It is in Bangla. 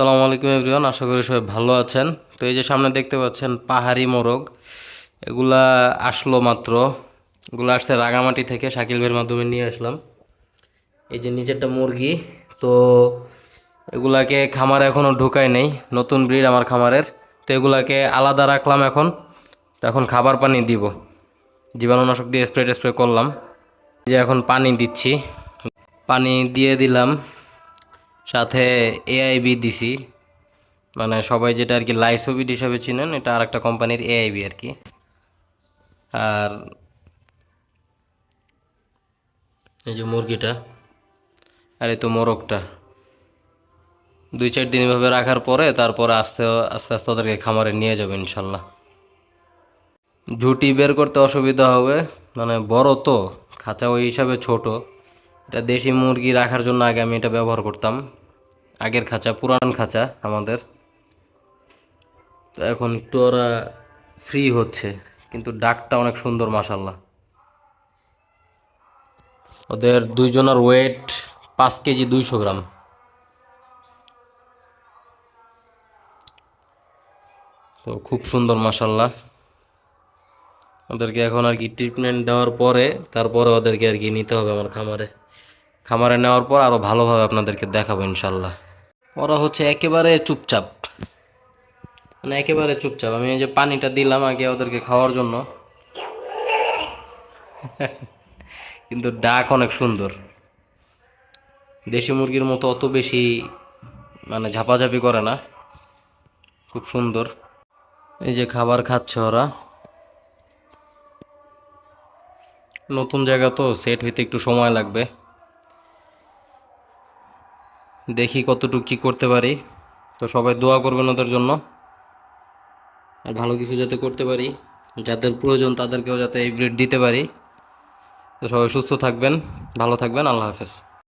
সালামু আলাইকুম এভরিওয়ান, আশা করি সবাই ভালো আছেন। তো এই যে সামনে দেখতে পাচ্ছেন, পাহাড়ি মোরগ। এগুলা আসলো মাত্র, এগুলো আসছে রাঙামাটি থেকে শাকিল ভাইয়ের মাধ্যমে নিয়ে আসলাম। এই যে নিচেরটা মুরগি, তো এগুলাকে খামারে এখনও ঢুকায় নেই, নতুন ব্রিড আমার খামারের। তো এগুলাকে আলাদা রাখলাম এখন, তো এখন খাবার পানি দিব। জীবাণুনাশক দিয়ে স্প্রে টেস্প্রে করলাম। যে এখন পানি দিচ্ছি, পানি দিয়ে দিলাম। সাথে এআইবি দিছি। মানে সবাই যেটা আর কি লাইসোবিড হিসাবে চিনেন, এটা আর একটা কোম্পানির এআইবি আর কি। আর এই যে মুরগিটা, আর এই তো মোরগটা। দুই চার দিন এভাবে রাখার পরে তারপরে আস্তে আস্তে আস্তে ওদেরকে খামারে নিয়ে যাবে ইনশাল্লাহ। ঝুটি বের করতে অসুবিধা হবে মানে বড় তো, খাঁচা ওই হিসাবে ছোট। এটা দেশি মুরগি রাখার জন্য আগে আমি এটা ব্যবহার করতাম। আগের খাঁচা, পুরান খাঁচা আমাদের। তো এখন একটু ওরা ফ্রি হচ্ছে, কিন্তু ডাকটা অনেক সুন্দর মাসাল্লাহ ওদের দুইজনের ওয়েট পাঁচ কেজি দুইশো গ্রাম। তো খুব সুন্দর মাসাল্লাহ ওদেরকে এখন আর কি ট্রিটমেন্ট দেওয়ার পরে, তারপরে ওদেরকে আর কি নিতে হবে আমার খামারে। খামারে নেওয়ার পর আরও ভালোভাবে আপনাদেরকে দেখাবো ইনশাল্লাহ ওরা হচ্ছে একেবারে চুপচাপ। মানে একেবারে চুপচাপ। আমি এই যে পানিটা দিলাম আগে ওদেরকে খাওয়ার জন্য। কিন্তু ডাক অনেক সুন্দর। দেশি মুরগির মতো অত বেশি মানে ঝাপাঝাপি করে না। খুব সুন্দর। এই যে খাবার খাচ্ছে ওরা। নতুন জায়গা তো সেট হইতে একটু সময় লাগবে। দেখি কতটুকু কী করতে পারি। তো সবাই দোয়া করবেন ওদের জন্য। আর ভালো কিছু যাতে করতে পারি, যাদের প্রয়োজন তাদেরকেও যাতে এই ব্রিড দিতে পারি। তো সবাই সুস্থ থাকবেন, ভালো থাকবেন, আল্লাহ হাফেজ।